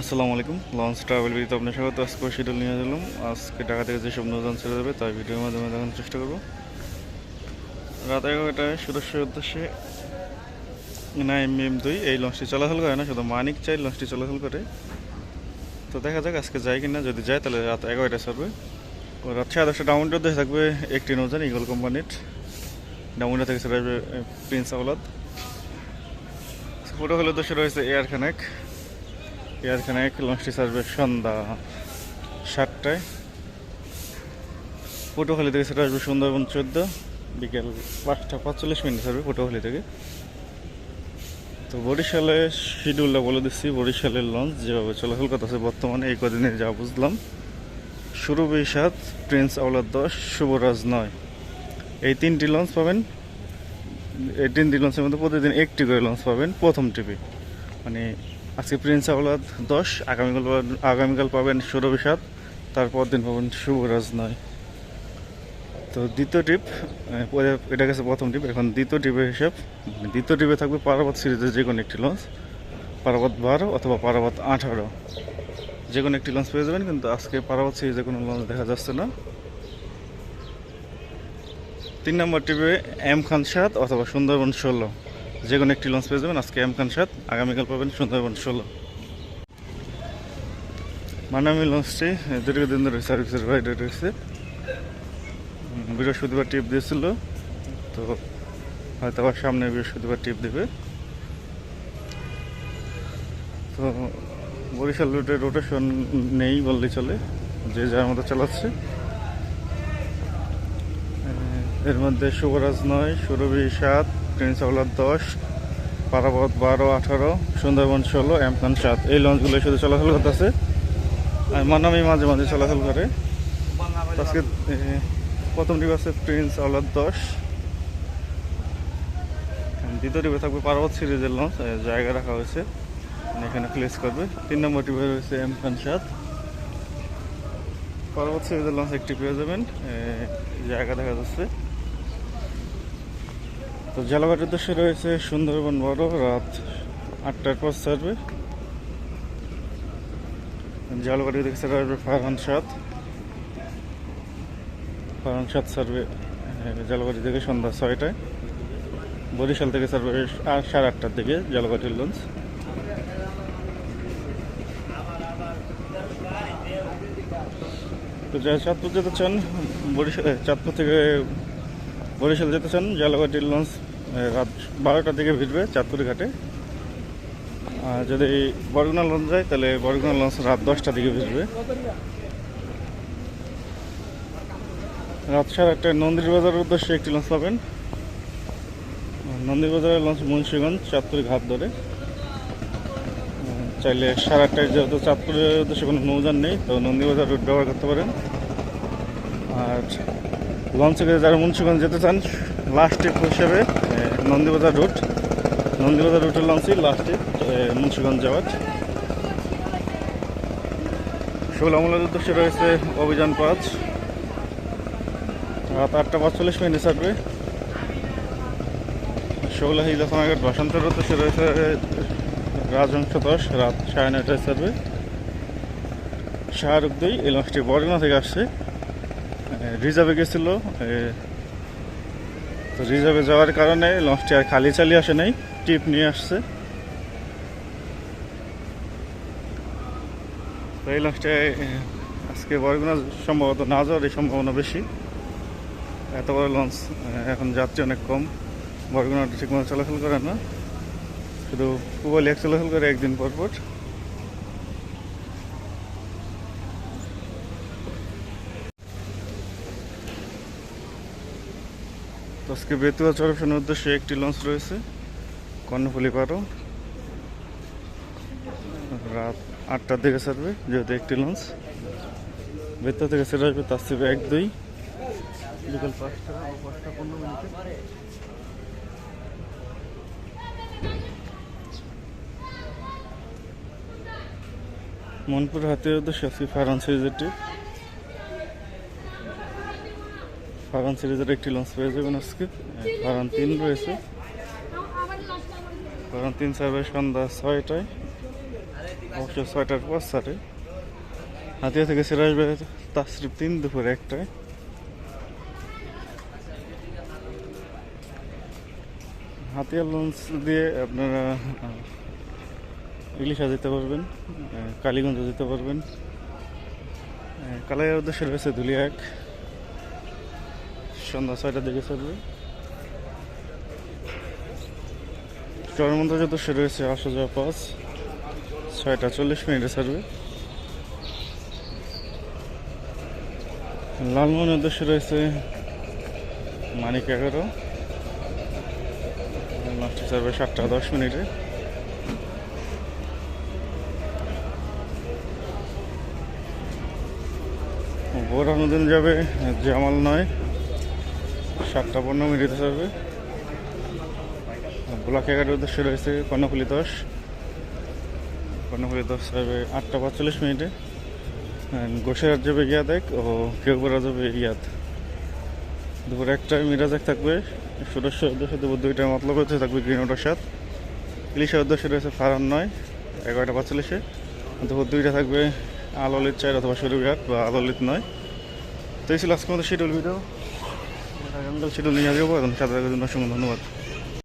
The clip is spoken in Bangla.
আসসালামু আলাইকুম। লঞ্চ ট্রাভেল বিতে আপনার স্বাগত। আজকে শিডিউল নিয়ে এলাম আজকে ঢাকা থেকে যেসব নৌযান ছেড়ে যাবে তাই ভিডিওর মাধ্যমে দেখানোর চেষ্টা করব। রাত এগারোটায় সুদর্শের উদ্দেশ্যে না এম এম দুই এই লঞ্চটি চলাচল করে না, শুধু মানিক চাই লঞ্চটি চলাচল করে। তো দেখা যাক আজকে যায় কিনা। যদি যায়, তাহলে রাত এগারোটায় ছাড়বে। ও রাত সাড়ে দশটা ডাউনটার দেশে থাকবে একটি নৌযান ইগল কোম্পানির ডাউনটা থেকে ছেড়ে আসবে প্রিন্স আওলাদ ফটো হলে দেশে রয়েছে এয়ার খানেক এয়ারখানে এক লঞ্চটি ছাড়বে সন্ধ্যা সাতটায়। পটুখালি থেকে সেটা আসবে সুন্দরবন চোদ্দ, বিকেল পাঁচটা পাঁচচল্লিশ মিনিট ছাড়বে পটুখালি থেকে। তো বরিশালে শিডিউলটা বলে দিচ্ছি, বরিশালের লঞ্চ যেভাবে চলাচল করতেছে বর্তমানে এই কদিনে যা বুঝলাম। সুরভি সাত, প্রিন্স আওলাদ দশ, শুভরাজ নয়। এই তিনটি লঞ্চ পাবেন। এই তিনটি লঞ্চের মধ্যে প্রতিদিন একটি করে লঞ্চ পাবেন প্রথম ট্রিপে। মানে আজকে প্রিন্স আওলাদ দশ, আগামীকাল আগামীকাল পাবেন সুরভি সাত তারপর দিন পাবেন শুভরাজ নয়। তো দ্বিতীয় ট্রিপ এটা গেছে প্রথম ট্রিপ এখন দ্বিতীয় ট্রিপের হিসাব, দ্বিতীয় ট্রিপে থাকবে পারাবত সিরিজের যে কোনো একটি লঞ্চ পারাবত বারো অথবা পারাবত আঠারো। যে কোনো একটি লঞ্চ পেয়ে যাবেন, কিন্তু আজকে পারাবত সিরিজে কোনো লঞ্চ দেখা যাচ্ছে না। তিন নম্বর ট্রিপে এম খান সাত অথবা সুন্দরবন ষোলো। যে কোনো একটি লঞ্চ পেয়ে যাবেন। আজকে এম খান সাত, আগামীকাল পাবেন সুন্দরবন ষোলো। মানামি লঞ্চটি দীর্ঘদিন ধরে সার্ভিসের বাইরে রয়েছে। বৃহস্পতিবার টিপ দিয়েছিল। তো হয়তো আবার সামনে বৃহস্পতিবার টিপ দেবে। তো বরিশাল রুটে রোটেশন নেই বললেই চলে, যে যার মতো চালাচ্ছে। এর মধ্যে শুভরাজ নয়, সুরভি সাত প্রিন্স আওলাদ দশ পারাবত বারো, আঠারো, সুন্দরবন ষোলো এমকান সাত। এই লঞ্চগুলো শুধু চলাচল করতেছে। আর মানামি মাঝে মাঝে চলাচল করে। আজকে প্রথম ডিপ আছে প্রিন্স আওলাদ দশ। দ্বিতীয় ডিপে থাকবে পার্বত সিরিজের লঞ্চ জায়গা রাখা হয়েছে। এখানে প্লেস করবে। তিন নম্বর ডিপে রয়েছে এম খান সাত। পরবর্তী সিরিজের লঞ্চ একটি পেয়ে যাবেন। জায়গা দেখা যাচ্ছে। তো জলঘাটের উদ্দেশ্যে রয়েছে সুন্দরবন বড়, রাত আটটার পর ছাড়বে। জলঘাটি থেকে ছাড়া আসবে ফারহান সাত ফারহান সাত ছাড়বে জলঘাটি থেকে সন্ধ্যা ছয়টায়। বরিশাল থেকে ছাড়বে সাড়ে আটটার দিকে জলঘাটির লঞ্চ। তো যারা চাঁদপুর যেতে চান বরিশাল চাঁদপুর থেকে বরিশাল যেতে চান জালাঘাটির লঞ্চ রাত বারোটার দিকে ভিড়বে চাঁদপুর ঘাটে। আর যদি বরগুনা লঞ্চ যায়, তাহলে বরগুনা লঞ্চ রাত দশটার দিকে ভিড়বে। রাত সাড়ে আটটায় নন্দীর বাজারের উদ্দেশ্যে একটি লঞ্চ পাবেন। নন্দী বাজারের লঞ্চ মুন্সীগঞ্জ, চাঁদপুর ঘাট ধরে। চাইলে সাড়ে আটটায় যেহেতু চাঁদপুরের উদ্দেশ্যে কোনো নৌযান নেই, তো নন্দীবাজার রুট ব্যবহার করতে পারেন। আর লঞ্চ থেকে যারা মুন্সিগঞ্জ যেতে চান লাস্ট ট্রিপ হিসেবে নন্দীবাজার রুট নন্দীবাজার রুটের লঞ্চই লাস্ট ট্রিপ মুন্সিগঞ্জ যাওয়ার। ষোলো আমলের উদ্দেশ্যে রয়েছে অভিযান পাঁচ রাত আটটা পাঁচচল্লিশ মিনিট ছাড়বে। ষোলো হিজা সোনাঘাট বসন্তের উদ্দেশ্যে রয়েছে রাজহংস দশ, রাত সাড়ে নয়টায় ছাড়বে। শাহরুখ দুই, এই লঞ্চটি বরগুনা থেকে আসছে। রিজার্ভে গেছিল তো রিজার্ভে যাওয়ার কারণে লঞ্চটি আর খালি চালিয়ে আসে নাই, টিপ নিয়ে আসছে। তো এই লঞ্চটায় আজকে বরগুনা সম্ভবত না যাওয়ার এই সম্ভাবনা বেশি। এত বড় লঞ্চ এখন যাত্রী অনেক কম। বরগুনাটা ঠিকমতো চলাচল করে না। শুধু পুবালি এক চলাচল করে একদিন পর পর। আজকে বেতুয়া চরফের উদ্দেশ্যে একটি লঞ্চ রয়েছে, কর্ণফুলি পারো। রাত আটটার দিকে ছাড়বে, যেহেতু একটি লঞ্চ বেতুয়া থেকে ছেড়ে আসবে তার থেকে এক দুই। বিকাল পাঁচটা পাঁচটা পনেরো মিনিটে। মনপুর হাতের উদ্দেশ্যে আজকে ফারান সিরিজের ট্রিপ ফারান সিরিজের একটি লঞ্চ পেয়ে যাবেন আজকে ফারান তিন রয়েছে। কারণ তিন সার্ভে সন্ধ্যা ছয়টায়, অবশ্য ছয়টার পর সারে। হাতিয়া থেকে সেরে আসবে তাসরিফ তিন দুপুরে একটায়। হাতিয়ার লঞ্চ দিয়ে আপনারা ইলিশা যেতে পারবেন কালীগঞ্জ যেতে পারবেন। কালাইয়ের উদ্দেশ্যে রয়েছে ধুলিয়া এক সন্ধ্যা ছয়টার দিকে চলবে। চরমন্দার উদ্দেশ্যে রয়েছে আসা যাওয়া পাঁচ ছয়টা চল্লিশ মিনিটে ছাড়বে। লালমোহনের উদ্দেশ্যে রয়েছে মানিক এগারো। লাস্টে ছাড়বে সাতটা দশ মিনিটে। বোরানুদ্দিন যাবে জামাল নয়। সাতটা পনেরো মিনিটে ছাড়বে ব্লক এগারোর উদ্দেশ্যে রয়েছে কর্ণফুলি দশ। কর্ণফুলি দশ ছাড়বে আটটা পাঁচচল্লিশ মিনিটে। গোসের যাবে ইয়াদ এক ও কেউপুরা যাবে ইয়াদ দুপুর একটায় মিরাজ এক থাকবে সুদর্শ উদ্দেশ্যে দুপুর দুইটায় মতলব হচ্ছে থাকবে গ্রিন ওটার সাত ইলিশের উদ্দেশ্যে রয়েছে ফারান নয়, এগারোটা পাঁচচল্লিশে দুপুর দুইটা থাকবে আলোলিত চার অথবা সরুবিহাট বা আলোলিত নয়। তো এই ছিল আজকে আমাদের শিডিউল ভিডিও শিডিউল নিয়ে আসব এবং সাথে থাকার জন্য অসংখ্য ধন্যবাদ।